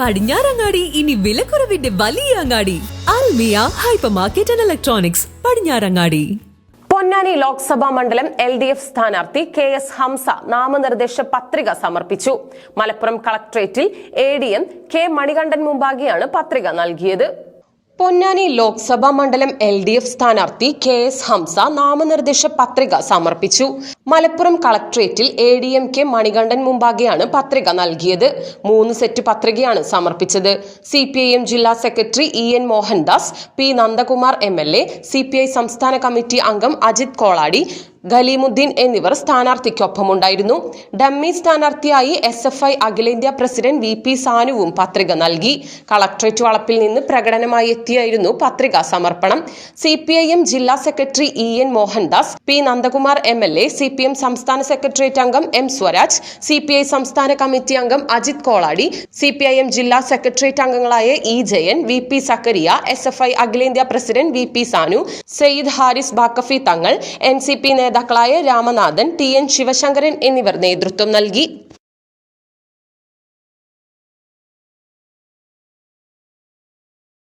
പടിഞ്ഞാറങ്ങാടി ഇനി വിലക്കുറവിന്റെ വലിയ അങ്ങാടി. Almiya hyper market and electronics Padinjarangadi. Ponnani Lok Sabha മണ്ഡലം എൽ ഡി എഫ് സ്ഥാനാർത്ഥി കെ എസ് ഹംസ നാമനിർദ്ദേശ പത്രിക സമർപ്പിച്ചു. Malappuram കളക്ട്രേറ്റിൽ A D M K Manikandan മുമ്പാകെയാണ് പത്രിക നൽകിയത്. പൊന്നാനി ലോക്സഭാ മണ്ഡലം എൽ ഡി എഫ് സ്ഥാനാർത്ഥി കെ എസ് ഹംസ നാമനിർദ്ദേശ പത്രിക സമർപ്പിച്ചു. Malappuram കളക്ട്രേറ്റിൽ A D M K Manikandan മുമ്പാകെയാണ് പത്രിക നൽകിയത്. മൂന്ന് സെറ്റ് പത്രികയാണ് സമർപ്പിച്ചത്. സി പി ഐ എം ജില്ലാ secretary E N Mohandas P Nandakumar M L A C P I സംസ്ഥാന കമ്മിറ്റി അംഗം അജിത് കോളാടി ഖലീമുദ്ദീൻ എന്നിവർ സ്ഥാനാർത്ഥിക്കൊപ്പമുണ്ടായിരുന്നു. ഡമ്മി സ്ഥാനാർത്ഥിയായി എസ് എഫ് ഐ അഖിലേന്ത്യാ പ്രസിഡന്റ് വി പി സാനുവും പത്രിക നൽകി. കളക്ട്രേറ്റ് വളപ്പിൽ നിന്ന് പ്രകടനമായി എത്തിയായിരുന്നു പത്രിക സമർപ്പണം. സി പി ഐ എം ജില്ലാ secretary E N Mohandas P Nandakumar M L A C P M സംസ്ഥാന സെക്രട്ടേറിയറ്റ് അംഗം M Swaraj C P I സംസ്ഥാന കമ്മിറ്റി അംഗം Ajith Koladi C P I M ജില്ലാ സെക്രട്ടേറിയറ്റ് അംഗങ്ങളായ E Jayan V P Zakariya S F I അഖിലേന്ത്യാ president V P Sanu Syed Haris Bakkafi Thangal N C P നേതാക്കളായ Ramanathan T N Sivasankaran എന്നിവർ നേതൃത്വം നൽകി.